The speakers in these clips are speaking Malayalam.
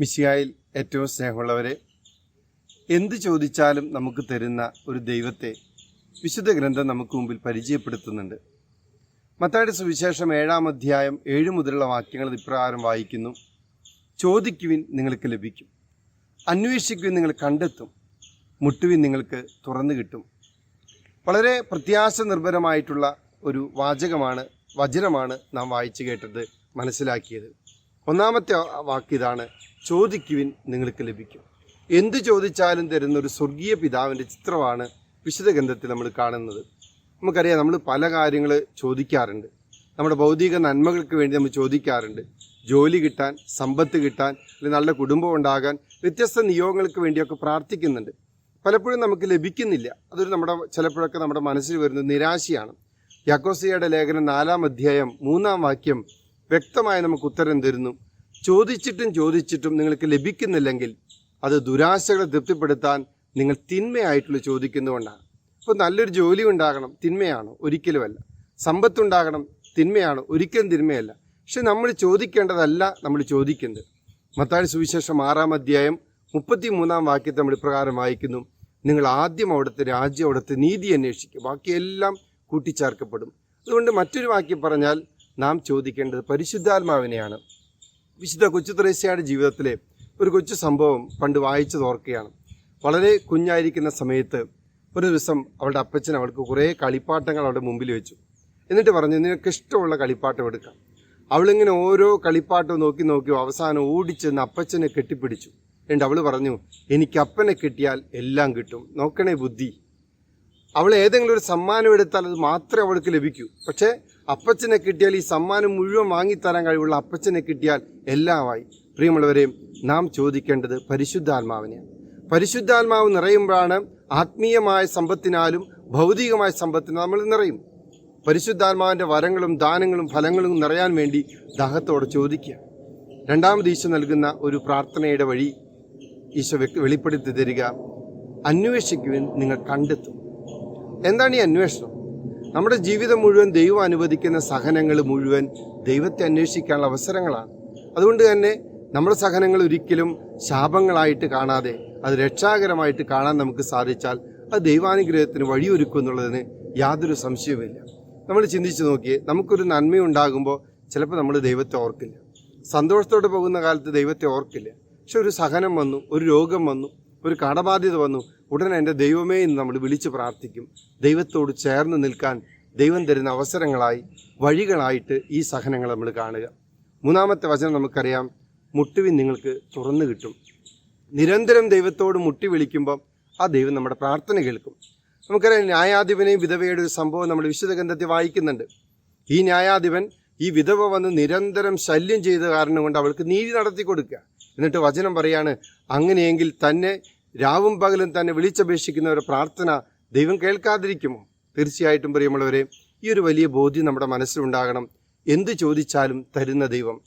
മിശിയായിൽ ഏറ്റവും സ്നേഹമുള്ളവരെ എന്ത് ചോദിച്ചാലും നമുക്ക് തരുന്ന ഒരു ദൈവത്തെ വിശുദ്ധ ഗ്രന്ഥം നമുക്ക് മുമ്പിൽ പരിചയപ്പെടുത്തുന്നുണ്ട്. മത്തായുടെ സുവിശേഷം ഏഴാം അധ്യായം ഏഴ് മുതലുള്ള വാക്യങ്ങൾ ഇപ്രകാരം വായിക്കുന്നു. ചോദിക്കുവിൻ നിങ്ങൾക്ക് ലഭിക്കും. അന്വേഷിക്കുവിൻ നിങ്ങൾ കണ്ടെത്തും. മുട്ടുവിൻ നിങ്ങൾക്ക് തുറന്നു കിട്ടും. വളരെ പ്രത്യാശ നിർഭരമായിട്ടുള്ള ഒരു വാചകമാണ് വചനമാണ് നാം വായിച്ചു കേട്ടത് മനസ്സിലാക്കിയത്. ഒന്നാമത്തെ വാക്ക് ഇതാണ് ചോദിക്കുവിൻ നിങ്ങൾക്ക് ലഭിക്കും. എന്ത് ചോദിച്ചാലും തരുന്ന ഒരു സ്വർഗീയ പിതാവിന്റെ ചിത്രമാണ് വിശുദ്ധ ഗ്രന്ഥത്തിൽ നമ്മൾ കാണുന്നത്. നമുക്കറിയാം നമ്മൾ പല കാര്യങ്ങൾ ചോദിക്കാറുണ്ട്. നമ്മുടെ ഭൗതിക നന്മകൾക്ക് വേണ്ടി നമ്മൾ ചോദിക്കാറുണ്ട്. ജോലി കിട്ടാൻ സമ്പത്ത് കിട്ടാൻ അല്ലെങ്കിൽ നല്ല കുടുംബം ഉണ്ടാകാൻ വ്യത്യസ്ത നിയോഗങ്ങൾക്ക് വേണ്ടിയൊക്കെ പ്രാർത്ഥിക്കുന്നുണ്ട്. പലപ്പോഴും നമുക്ക് ലഭിക്കുന്നില്ല. അതൊരു നമ്മുടെ ചിലപ്പോഴൊക്കെ നമ്മുടെ മനസ്സിൽ വരുന്ന നിരാശയാണ്. യാക്കോസിയയുടെ ലേഖനം നാലാം അധ്യായം മൂന്നാം വാക്യം വ്യക്തമായി നമുക്ക് ഉത്തരം തരുന്നു. ചോദിച്ചിട്ടും ചോദിച്ചിട്ടും നിങ്ങൾക്ക് ലഭിക്കുന്നില്ലെങ്കിൽ അത് ദുരാശകളെ തൃപ്തിപ്പെടുത്താൻ നിങ്ങൾ തിന്മയായിട്ടുള്ള ചോദിക്കുന്നതുകൊണ്ടാണ്. അപ്പോൾ നല്ലൊരു ജോലി ഉണ്ടാകണം തിന്മയാണ് ഒരിക്കലുമല്ല. സമ്പത്തുണ്ടാകണം തിന്മയാണ് ഒരിക്കലും തിന്മയല്ല. പക്ഷെ നമ്മൾ ചോദിക്കേണ്ടതല്ല നമ്മൾ ചോദിക്കുന്നത്. മത്താഴ് സുവിശേഷം ആറാം അധ്യായം മുപ്പത്തി മൂന്നാം വാക്യത്തെ നമ്മൾ ഇപ്രകാരം വായിക്കുന്നു. നിങ്ങൾ ആദ്യം അവിടുത്തെ രാജ്യം അവിടുത്തെ നീതി അന്വേഷിക്കുക ബാക്കിയെല്ലാം കൂട്ടിച്ചേർക്കപ്പെടും. അതുകൊണ്ട് മറ്റൊരു വാക്യം പറഞ്ഞാൽ നാം ചോദിക്കേണ്ടത് പരിശുദ്ധാത്മാവിനെയാണ്. വിശുദ്ധ കൊച്ചു ത്രേസ്യയുടെ ജീവിതത്തിലെ ഒരു കൊച്ചു സംഭവം പണ്ട് വായിച്ചത് ഓർക്കുകയാണ് വളരെ കുഞ്ഞായിരിക്കുന്ന സമയത്ത് ഒരു ദിവസം അവളുടെ അപ്പച്ചൻ അവൾക്ക് കുറേ കളിപ്പാട്ടങ്ങൾ അവളുടെ മുമ്പിൽ വെച്ചു. എന്നിട്ട് പറഞ്ഞു നിനക്ക് ഇഷ്ടമുള്ള കളിപ്പാട്ടം എടുക്കാം. അവളിങ്ങനെ ഓരോ കളിപ്പാട്ടവും നോക്കി നോക്കി അവസാനം ഓടിച്ചെന്ന് അപ്പച്ചനെ കെട്ടിപ്പിടിച്ചു. എന്നിട്ട് അവൾ പറഞ്ഞു എനിക്ക് അപ്പനെ കിട്ടിയാൽ എല്ലാം കിട്ടും. നോക്കണേ ബുദ്ധി. അവൾ ഏതെങ്കിലും ഒരു സമ്മാനം എടുത്താൽ അത് മാത്രമേ അവൾക്ക് ലഭിക്കൂ. പക്ഷേ അപ്പച്ചനെ കിട്ടിയാൽ ഈ സമ്മാനം മുഴുവൻ വാങ്ങിത്തരാൻ കഴിവുള്ള അപ്പച്ചനെ കിട്ടിയാൽ എല്ലാമായി. പ്രിയമുള്ളവരെയും നാം ചോദിക്കേണ്ടത് പരിശുദ്ധാത്മാവിനെയാണ്. പരിശുദ്ധാത്മാവ് നിറയുമ്പോഴാണ് ആത്മീയമായ സമ്പത്തിനാലും ഭൗതികമായ സമ്പത്തിനാലും നമ്മൾ നിറയും. പരിശുദ്ധാത്മാവിന്റെ വരങ്ങളും ദാനങ്ങളും ഫലങ്ങളും നിറയാൻ വേണ്ടി ദാഹത്തോടെ ചോദിക്കുക. രണ്ടാമത് ഈശോ നൽകുന്ന ഒരു പ്രാർത്ഥനയുടെ വഴി ഈശോ വെളിപ്പെടുത്തി തരിക. അന്വേഷിക്കുവാൻ നിങ്ങൾ കണ്ടെത്തും. എന്താണ് ഈ അന്വേഷണം? നമ്മുടെ ജീവിതം മുഴുവൻ ദൈവം അനുവദിക്കുന്ന സഹനങ്ങൾ മുഴുവൻ ദൈവത്തെ അന്വേഷിക്കാനുള്ള അവസരങ്ങളാണ്. അതുകൊണ്ട് തന്നെ നമ്മുടെ സഹനങ്ങൾ ഒരിക്കലും ശാപങ്ങളായിട്ട് കാണാതെ അത് രക്ഷാകരമായിട്ട് കാണാൻ നമുക്ക് സാധിച്ചാൽ അത് ദൈവാനുഗ്രഹത്തിന് വഴിയൊരുക്കും എന്നുള്ളതിന് യാതൊരു സംശയവുമില്ല. നമ്മൾ ചിന്തിച്ചു നോക്കിയേ നമുക്കൊരു നന്മയുണ്ടാകുമ്പോൾ ചിലപ്പോൾ നമ്മൾ ദൈവത്തെ ഓർക്കില്ല. സന്തോഷത്തോടെ പോകുന്ന കാലത്ത് ദൈവത്തെ ഓർക്കില്ല. പക്ഷെ ഒരു സഹനം വന്നു ഒരു രോഗം വന്നു ഒരു കടബാധ്യത വന്നു. ഉടനെ എന്റെ ദൈവമേ എന്ന് നമ്മൾ വിളിച്ച് പ്രാർത്ഥിക്കും. ദൈവത്തോട് ചേർന്ന് നിൽക്കാൻ ദൈവം തരുന്ന അവസരങ്ങളായി വഴികളായിട്ട് ഈ സഹനങ്ങൾ നമ്മൾ കാണുക. മൂന്നാമത്തെ വചനം നമുക്കറിയാം മുട്ടുവിൻ നിങ്ങൾക്ക് തുറന്നു കിട്ടും. നിരന്തരം ദൈവത്തോട് മുട്ടി വിളിക്കുമ്പം ആ ദൈവം നമ്മുടെ പ്രാർത്ഥന കേൾക്കും. നമുക്കറിയാം ന്യായാധിപനെയും വിധവയുടെ ഒരു സംഭവം നമ്മൾ വിശുദ്ധ ഗ്രന്ഥത്തിൽ വായിക്കുന്നുണ്ട്. ഈ ന്യായാധിപൻ ഈ വിധവ വന്ന് നിരന്തരം ശല്യം ചെയ്ത കാരണം കൊണ്ട് അവൾക്ക് നീതി നടത്തി കൊടുക്കുക എന്നിട്ട് വചനം പറയാണ് അങ്ങനെയെങ്കിൽ തന്നെ രാവും പകലും തന്നെ വിളിച്ചപേക്ഷിക്കുന്നവരുടെ പ്രാർത്ഥന ദൈവം കേൾക്കാതിരിക്കുമോ? തീർച്ചയായിട്ടും പ്രിയമുള്ളവരെ ഈ ഒരു വലിയ ബോധ്യം നമ്മുടെ മനസ്സിലുണ്ടാകണം. എന്ത് ചോദിച്ചാലും തരുന്ന ദൈവം.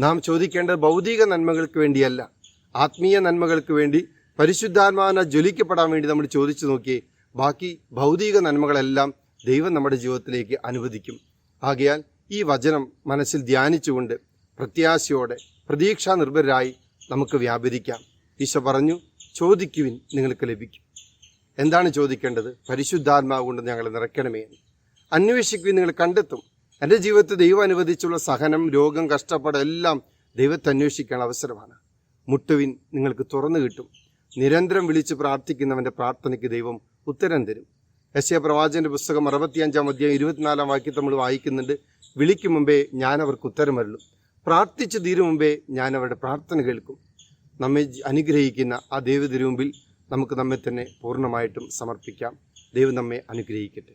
നാം ചോദിക്കേണ്ടത് ഭൗതിക നന്മകൾക്ക് വേണ്ടിയല്ല. ആത്മീയ നന്മകൾക്ക് വേണ്ടി പരിശുദ്ധാത്മാവിനെ ജ്വലിക്കപ്പെടാൻ വേണ്ടി നമ്മൾ ചോദിച്ചു നോക്കി. ബാക്കി ഭൗതിക നന്മകളെല്ലാം ദൈവം നമ്മുടെ ജീവിതത്തിലേക്ക് അനുവദിക്കും. ആകയാൽ ഈ വചനം മനസ്സിൽ ധ്യാനിച്ചുകൊണ്ട് പ്രത്യാശയോടെ പ്രതീക്ഷാ നിർഭരായി നമുക്ക് വ്യാപരിക്കാം. ഈശോ പറഞ്ഞു ചോദിക്കുവിൻ നിങ്ങൾക്ക് ലഭിക്കും. എന്താണ് ചോദിക്കേണ്ടത്? പരിശുദ്ധാത്മാവ് കൊണ്ട് ഞങ്ങളെ നിറയ്ക്കണമേ എന്ന്. അന്വേഷിക്കുവിൻ നിങ്ങൾ കണ്ടെത്തും. എന്റെ ജീവിതത്തിൽ ദൈവം അനുവദിച്ചുള്ള സഹനം രോഗം കഷ്ടപ്പാട് എല്ലാം ദൈവത്തെ അന്വേഷിക്കാൻ അവസരമാണ്. മുട്ടുവിൻ നിങ്ങൾക്ക് തുറന്നു കിട്ടും. നിരന്തരം വിളിച്ച് പ്രാർത്ഥിക്കുന്നവന്റെ പ്രാർത്ഥനയ്ക്ക് ദൈവം ഉത്തരം തരും. യശയ പ്രവാചകന്റെ പുസ്തകം അറുപത്തിയഞ്ചാം അധ്യായം ഇരുപത്തിനാലാം വാക്യം നമ്മൾ വായിക്കുന്നുണ്ട്. വിളിക്കും മുമ്പേ ഞാൻ അവർക്ക് അരുളും. പ്രാർത്ഥിച്ചു തീരും മുമ്പേ ഞാൻ അവരുടെ പ്രാർത്ഥന കേൾക്കും. നമ്മെ അനുഗ്രഹിക്കുന്ന ആ ദൈവത്തിനു മുമ്പിൽ നമുക്ക് നമ്മെ തന്നെ പൂർണമായിട്ടും സമർപ്പിക്കാം ദൈവം നമ്മെ അനുഗ്രഹിക്കട്ടെ.